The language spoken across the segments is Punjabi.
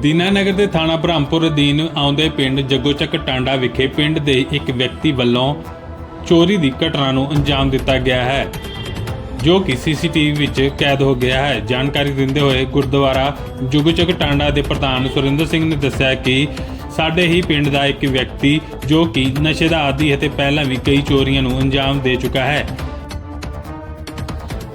ਦੀਨਾਨਗਰ ਦੇ ਥਾਣਾ ਬ੍ਰਹਮਪੁਰ ਅਧੀਨ ਆਉਂਦੇ ਪਿੰਡ ਜੱਗੋਚੱਕ ਟਾਂਡਾ ਵਿਖੇ ਪਿੰਡ ਦੇ ਇੱਕ ਵਿਅਕਤੀ ਵੱਲੋਂ ਚੋਰੀ ਦੀ ਘਟਨਾ ਨੂੰ ਅੰਜਾਮ ਦਿੱਤਾ ਗਿਆ ਹੈ, ਜੋ ਕਿ ਸੀਸੀਟੀਵੀ ਵਿੱਚ ਕੈਦ ਹੋ ਗਿਆ ਹੈ। ਜਾਣਕਾਰੀ ਦਿੰਦੇ ਹੋਏ ਗੁਰਦੁਆਰਾ ਜੁਗਚਕ ਟਾਂਡਾ ਦੇ ਪ੍ਰਧਾਨ ਸੁਰਿੰਦਰ ਸਿੰਘ ਨੇ ਦੱਸਿਆ ਕਿ ਸਾਡੇ ਹੀ ਪਿੰਡ ਦਾ ਇੱਕ ਵਿਅਕਤੀ ਜੋ ਕਿ ਨਸ਼ੇ ਦਾ ਆਦੀ ਹੈ ਤੇ ਪਹਿਲਾਂ ਵੀ ਕਈ ਚੋਰੀਆਂ ਨੂੰ ਅੰਜਾਮ ਦੇ ਚੁੱਕਾ ਹੈ।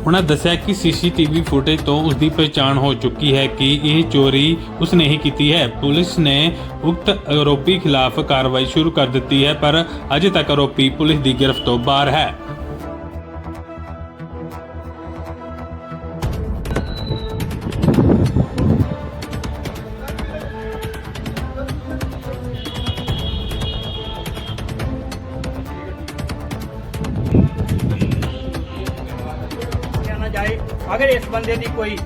ਉਹਨਾਂ ਦੱਸਿਆ ਕਿ ਸੀਸੀਟੀਵੀ ਫੁਟੇਜ ਤੋਂ ਉਸ ਦੀ ਪਛਾਣ ਹੋ ਚੁੱਕੀ ਹੈ ਕਿ ਇਹ ਚੋਰੀ ਉਸ ਨੇ ਹੀ ਕੀਤੀ ਹੈ। ਪੁਲਿਸ ਨੇ ਉਕਤ ਆਰੋਪੀ ਖਿਲਾਫ ਕਾਰਵਾਈ ਸ਼ੁਰੂ ਕਰ ਦਿੱਤੀ ਹੈ, ਪਰ ਅਜੇ ਤੱਕ ਆਰੋਪੀ ਪੁਲਿਸ ਦੀ ਗਿਰਫਤ ਤੋਂ ਬਾਹਰ ਹੈ। ਅਗਰ ਇਸ ਬੰਦੇ ਦੀ ਕੋਈ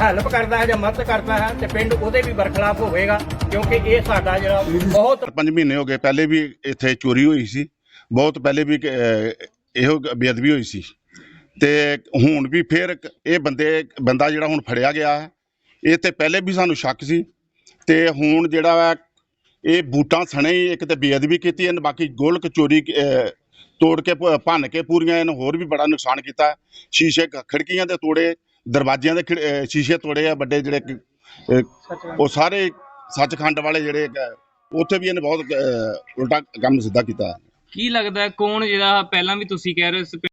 ਹੈਲਪ ਕਰਦਾ ਹੈ ਜਾਂ ਮਦਦ ਕਰਦਾ ਹੈ ਤੇ ਪਿੰਡ ਉਹਦੇ ਵੀ ਬਰਖਲਾਫ ਹੋਵੇਗਾ, ਕਿਉਂਕਿ ਇਹ ਸਾਡਾ ਜਿਹੜਾ ਬਹੁਤ ਪੰਜ ਮਹੀਨੇ ਹੋ ਗਏ, ਪਹਿਲੇ ਵੀ ਇੱਥੇ ਚੋਰੀ ਹੋਈ ਸੀ। ਬਹੁਤ ਪਹਿਲੇ ਵੀ ਇਹੋ ਬੇਅਦਬੀ ਹੋਈ ਸੀ। ਤੇ ਹੁਣ ਵੀ ਫਿਰ ਇਹ ਬੰਦੇ, ਬੰਦਾ ਜਿਹੜਾ ਹੁਣ ਫੜਿਆ ਗਿਆ ਹੈ, ਇਹ ਤੇ ਪਹਿਲੇ ਵੀ ਸਾਨੂੰ ਸ਼ੱਕ ਸੀ। ਤੇ ਹੁਣ ਜਿਹੜਾ ਵਾ ਇਹ ਬੂਟਾਂ ਸਣੇ ਹੀ ਇੱਕ ਤੇ ਬੇਅਦਬੀ ਕੀਤੀ ਇਹਨੇ ਬਾਕੀ ਗੋਲਕ ਚੋਰੀ ਤੋੜ ਕੇ ਭ- ਭੰਨ ਕੇ ਪੂਰੀਆਂ ਇਹਨੇ ਹੋਰ ਵੀ ਬੜਾ ਨੁਕਸਾਨ ਕੀਤਾ। ਸ਼ੀਸ਼ੇ ਖ- ਖਿੜਕੀਆਂ ਦੇ ਤੋੜੇ ਦਰਵਾਜ਼ਿਆਂ ਦੇ ਖਿੜ- ਅਹ, ਸ਼ੀਸ਼ੇ ਤੋੜੇ ਆ ਵੱਡੇ ਜਿਹੜੇ ਕਿ, ਅਹ, ਉਹ ਸਾਰੇ ਸੱਚਖੰਡ ਵਾਲੇ ਜਿਹੜੇ ਅਹ, ਉੱਥੇ ਵੀ ਇਹਨੇ ਬਹੁਤ ਅਹ, ਉਲਟਾ ਕੰਮ ਸਿੱਧਾ ਕੀਤਾ। ਕੀ ਲੱਗਦਾ ਹੈ ਕੌਣ ਜਿਹੜਾ ਪਹਿਲਾਂ ਵੀ ਤੁਸੀਂ ਕਹਿ ਰਹੇ ਹੋ